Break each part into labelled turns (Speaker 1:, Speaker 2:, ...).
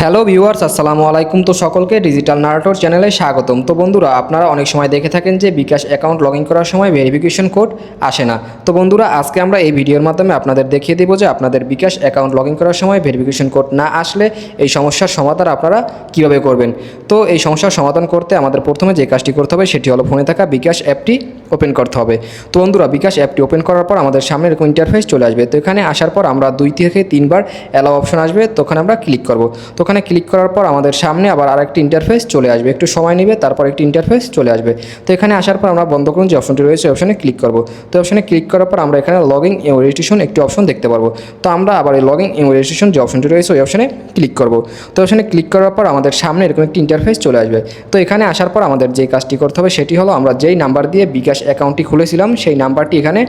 Speaker 1: Hello viewers, আসসালামু আলাইকুম। তো সকলকে ডিজিটাল নারাটোর চ্যানেলে স্বাগতম। তো বন্ধুরা, আপনারা অনেক সময় দেখে থাকেন যে বিকাশ অ্যাকাউন্ট লগ করার সময় ভেরিফিকেশন কোড আসে না। তো বন্ধুরা, আজকে আমরা এই ভিডিওর মাধ্যমে আপনাদের দেখিয়ে দেবো যে আপনাদের বিকাশ অ্যাকাউন্ট লগ করার সময় ভেরিফিকেশন কোড না আসলে এই সমস্যার সমাধান আপনারা কীভাবে করবেন। তো এই সমস্যার সমাধান করতে আমাদের প্রথমে যে কাজটি করতে হবে, সেটি হলো ফোনে থাকা বিকাশ অ্যাপটি ওপেন করতে হবে। তো বন্ধুরা, বিকাশ অ্যাপটি ওপেন করার পর আমাদের সামনে এরকম ইন্টারফেস চলে আসবে। তো এখানে আসার পর আমরা দুই থেকে তিনবার অ্যালাও অপশন আসবে। তো ওখানে আমরা ক্লিক করব। তো ওখানে ক্লিক করার পর আমাদের সামনে আবার আরেকটি ইন্টারফেস চলে আসবে। একটু সময় নেবে, তারপর একটি ইন্টারফেস চলে আসবে। তো এখানে আসার পর আমরা বন্ধ করুন, যে অপশনটি রয়েছে অপশনে ক্লিক করব। তো অপশনে ক্লিক করার পর আমরা এখানে লগ ইন রেজিস্ট্রেশন একটি অপশন দেখতে পারব। তো আমরা আবার এই লগ ইন রেজিস্ট্রেশন যে অপশনটি রয়েছে, ওই অপশনে ক্লিক করব। তো অপশনে ক্লিক করার পর আমাদের সামনে এরকম একটি ইন্টারফেস চলে আসবে। তো এখানে আসার পর আমাদের যে কাজটি করতে হবে, সেটি হলো আমরা যেই নাম্বার দিয়ে বিকাশ অ্যাকাউন্টটি খুলেছিলাম, সেই নাম্বারটি এখানে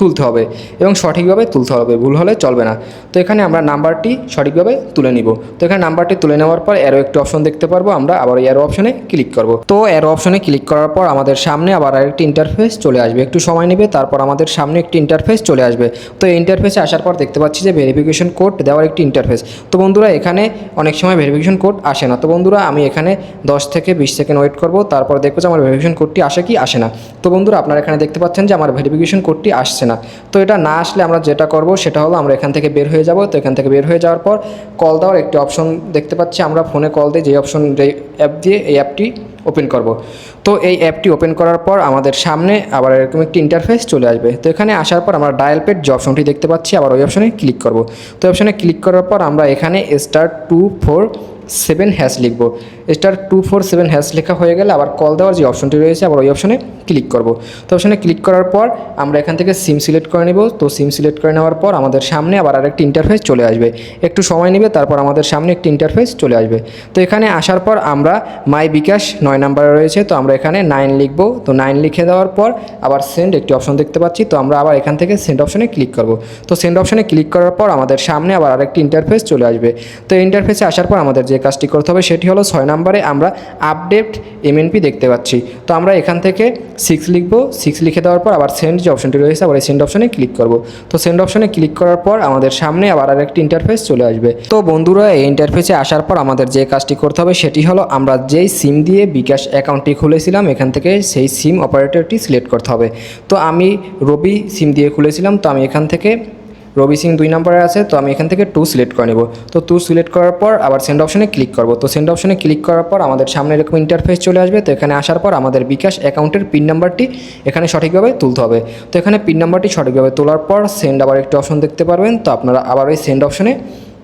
Speaker 1: তুলতে হবে এবং সঠিকভাবে তুলতে হবে, ভুল হলে চলবে না। তো এখানে আমরা নাম্বারটি সঠিকভাবে তুলে নিব। তো এখানে নাম্বারটি তুলে নেওয়ার পর এরও একটি অপশন দেখতে পারব, আমরা আবার এরো অপশনে ক্লিক করব। তো এরো অপশনে ক্লিক করার পর আমাদের সামনে আবার আরেকটি ইন্টারফেস চলে আসবে। একটু সময় নেবে, তারপর আমাদের সামনে একটি ইন্টারফেস চলে আসবে। তো এই ইন্টারফেসে আসার পর দেখতে পাচ্ছি যে ভেরিফিকেশন কোড দেওয়ার একটি ইন্টারফেস তো বন্ধুরা, এখানে অনেক সময় ভেরিফিকেশন কোড আসে না। তো বন্ধুরা, আমি এখানে দশ থেকে বিশ সেকেন্ড ওয়েট করব, তারপর দেখব যে আমার ভেরিফিকেশন কোডটি আসে কি আসে না। তো বন্ধুরা, আপনারা এখানে দেখতে পাচ্ছেন যে আমার ভেরিফিকেশন কোডটি আসছে না। তো এটা না আসলে আমরা যেটা করব সেটা হলো আমরা এখান থেকে বের হয়ে যাব। তো এখান থেকে বের হয়ে যাওয়ার পর কল দেওয়ার একটি অপশন দেখতে পাচ্ছি। আমরা ফোনে কল দিই যে অপশন যে অ্যাপ দিয়ে এই অ্যাপটি ওপেন করব। তো এই অ্যাপটি ওপেন করার পর আমাদের সামনে আবার এরকম একটি ইন্টারফেস চলে আসবে। তো এখানে আসার পর আমরা ডায়াল পেড যে অপশনটি দেখতে পাচ্ছি, আবার ওই অপশনে ক্লিক করব। তো অপশনে ক্লিক করার পর আমরা এখানে star two four seven hash লিখব। Star two four seven hash লেখা হয়ে গেলে আবার কল দেওয়ার যে অপশনটি রয়েছে, আবার ওই অপশনে ক্লিক করব। তো অপশনে ক্লিক করার পর আমরা এখান থেকে সিম সিলেক্ট করে নেব। তো সিম সিলেক্ট করে নেওয়ার পর আমাদের সামনে আবার আরেকটি ইন্টারফেস চলে আসবে। একটু সময় নেবে, তারপর আমাদের সামনে একটি ইন্টারফেস চলে আসবে। তো এখানে আসার পর আমরা মাই বিকাশ নয় নাম্বারে রয়েছে, তো আমরা এখানে নাইন লিখব। তো নাইন লিখে দেওয়ার পর আবার সেন্ড একটি অপশন দেখতে পাচ্ছি, তো আমরা আবার এখান থেকে সেন্ড অপশনে ক্লিক করব। তো সেন্ড অপশনে ক্লিক করার পর আমাদের সামনে আবার আরেকটি ইন্টারফেস চলে আসবে। তো ইন্টারফেসে আসার পর আমাদের যে কাজটি করতে হবে সেটি হলো ছয় নম্বরে আমরা আপডেট এমএনপি দেখতে পাচ্ছি। তো আমরা এখান থেকে সিক্স লিখব। সিক্স লিখে দেওয়ার পর আবার সেন্ড যে অপশনটি রয়েছে, আবার এই সেন্ড অপশনে ক্লিক করব। তো সেন্ড অপশনে ক্লিক করার পর আমাদের সামনে আবার আরেকটি ইন্টারফেস চলে আসবে। তো বন্ধুরা, এই ইন্টারফেসে আসার পর আমাদের যে কাজটি করতে হবে সেটি হলো আমরা যেই সিম দিয়ে বিকাশ অ্যাকাউন্টটি খুলেছিলাম, এখান থেকে সেই সিম অপারেটরটি সিলেক্ট করতে হবে। তো আমি রবি সিম দিয়ে খুলেছিলাম। তো আমি এখান থেকে রবি সিং দুই নম্বরে আছে, তো আমি এখান থেকে টু সিলেক্ট করে নেব। তো টু সিলেক্ট করার পর আবার সেন্ড অপশনে ক্লিক করব। তো সেন্ড অপশনে ক্লিক করার পর আমাদের সামনে এরকম ইন্টারফেস চলে আসবে, তো এখানে আসার পর আমাদের বিকাশ অ্যাকাউন্টের পিন নাম্বারটি এখানে সঠিকভাবে তুলতে হবে। তো এখানে পিন নাম্বারটি সঠিকভাবে তোলার পর সেন্ড আবার একটি অপশন দেখতে পারবেন, তো আপনারা আবার ওই সেন্ড অপশনে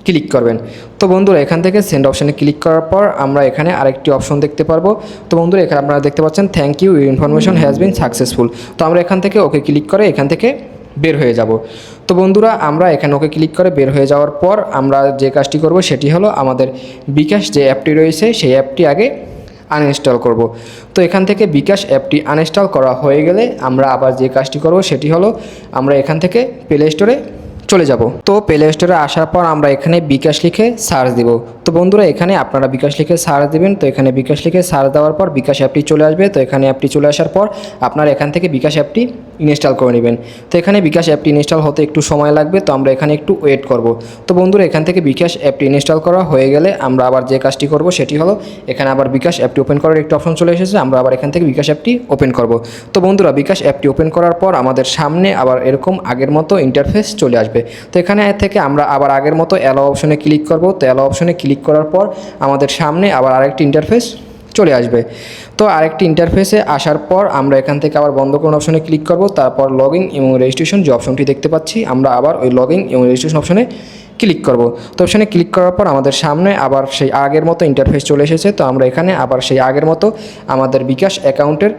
Speaker 1: ক্লিক করবেন। তো বন্ধুরা, এখান থেকে সেন্ড অপশানে ক্লিক করার পর আমরা এখানে আরেকটি অপশন দেখতে পারব। তো বন্ধুরা, এখানে আপনারা দেখতে পাচ্ছেন thank you information has been successful তো আমরা এখান থেকে ওকে ক্লিক করে এখান থেকে বের হয়ে যাব। তো বন্ধুরা, আমরা এখানে ওকে ক্লিক করে বের হয়ে যাওয়ার পর আমরা যে কাজটি করব সেটি হলো আমাদের বিকাশ যে অ্যাপটি রয়েছে, সেই অ্যাপটি আগে আনইনস্টল করব। তো এখান থেকে বিকাশ অ্যাপটি আনইনস্টল করা হয়ে গেলে আমরা আবার যে কাজটি করব সেটি হলো আমরা এখান থেকে প্লে স্টোরে চলে যাব। তো প্লে স্টোরে আসার পর আমরা এখানে বিকাশ লিখে সার্চ দিব। তো বন্ধুরা, এখানে আপনারা বিকাশ লিখে সার দেবেন। তো এখানে বিকাশ লিখে সার দেওয়ার পর বিকাশ অ্যাপটি চলে আসবে। তো এখানে অ্যাপটি চলে আসার পর আপনারা এখান থেকে বিকাশ অ্যাপটি ইনস্টল করে নেবেন। তো এখানে বিকাশ অ্যাপটি ইনস্টল হতে একটু সময় লাগবে। তো আমরা এখানে একটু ওয়েট করব। তো বন্ধুরা, এখান থেকে বিকাশ অ্যাপটি ইনস্টল করা হয়ে গেলে আমরা আবার যে কাজটি করব সেটি হলো, এখানে আবার বিকাশ অ্যাপটি ওপেন করার একটি অপশন চলে এসেছে। আমরা আবার এখান থেকে বিকাশ অ্যাপটি ওপেন করব। তো বন্ধুরা, বিকাশ অ্যাপটি ওপেন করার পর আমাদের সামনে আবার এরকম আগের মতো ইন্টারফেস চলে আসবে। তো এখানে থেকে আমরা আবার আগের মতো অ্যালো অপশনে ক্লিক করব। তো অ্যালো অপশনে ক্লিক করার পর আমাদের সামনে আবার আরেকটি ইন্টারফেস চলে আসবে। তো আরেকটি ইন্টারফেসে আসার পর আমরা এখান থেকে আবার বন্ধ করুন অপশনে ক্লিক করব, তারপর লগইন এবং রেজিস্ট্রেশন যে অপশনটি দেখতে পাচ্ছি, আমরা আবার ওই লগইন এবং রেজিস্ট্রেশন অপশনে ক্লিক করব। তো অপশানে ক্লিক করার পর আমাদের সামনে আবার সেই আগের মতো ইন্টারফেস চলে এসেছে, তো আমরা এখানে আবার সেই আগের মতো আমাদের বিকাশ অ্যাকাউন্টের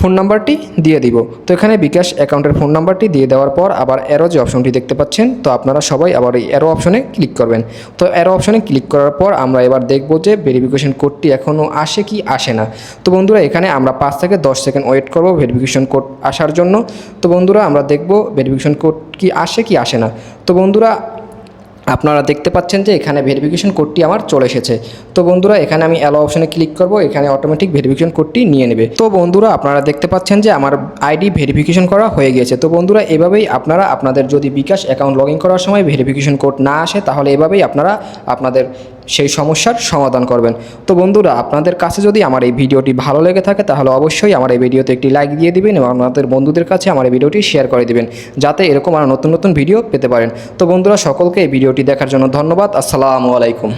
Speaker 1: ফোন নাম্বারটি দিয়ে দিব। তো এখানে বিকাশ অ্যাকাউন্টের ফোন নাম্বারটি দিয়ে দেওয়ার পর আবার অ্যারো যে অপশনটি দেখতে পাচ্ছেন, তো আপনারা সবাই আবার এই অ্যারো অপশনে ক্লিক করবেন। তো অ্যারো অপশনে ক্লিক করার পর আমরা এবার দেখব যে ভেরিফিকেশন কোডটি এখনও আসে কি আসে না। তো বন্ধুরা, এখানে আমরা পাঁচ থেকে দশ সেকেন্ড ওয়েট করব ভেরিফিকেশন কোড আসার জন্য। তো বন্ধুরা, আমরা দেখব ভেরিফিকেশন কোড কি আসে কি আসে না। তো বন্ধুরা আপনারা দেখতে পাচ্ছেন যে এখানে ভেরিফিকেশন কোডটি আমার চলে এসেছে। তো বন্ধুরা, এখানে আমি অ্যালো অপশানে ক্লিক করব, এখানে অটোমেটিক ভেরিফিকেশন কোডটি নিয়ে নেবে। তো বন্ধুরা, আপনারা দেখতে পাচ্ছেন যে আমার আইডি ভেরিফিকেশন করা হয়ে গিয়েছে। তো বন্ধুরা, এভাবেই আপনারা আপনাদের যদি বিকাশ অ্যাকাউন্ট লগ করার সময় ভেরিফিকেশন কোড না আসে, তাহলে এভাবেই আপনারা আপনাদের সেই সমস্যার সমাধান করবেন। তো বন্ধুরা, আপনাদের কাছে যদি আমার এই ভিডিওটি ভালো লেগে থাকে, তাহলে অবশ্যই আমার এই ভিডিওতে একটি লাইক দিয়ে দিবেন এবং আপনাদের বন্ধুদের কাছে আমার এই ভিডিওটি শেয়ার করে দিবেন, যাতে এরকম আরও নতুন নতুন ভিডিও পেতে পারেন। তো বন্ধুরা, সকলকে এই ভিডিওটি দেখার জন্য ধন্যবাদ। আসসালামু আলাইকুম।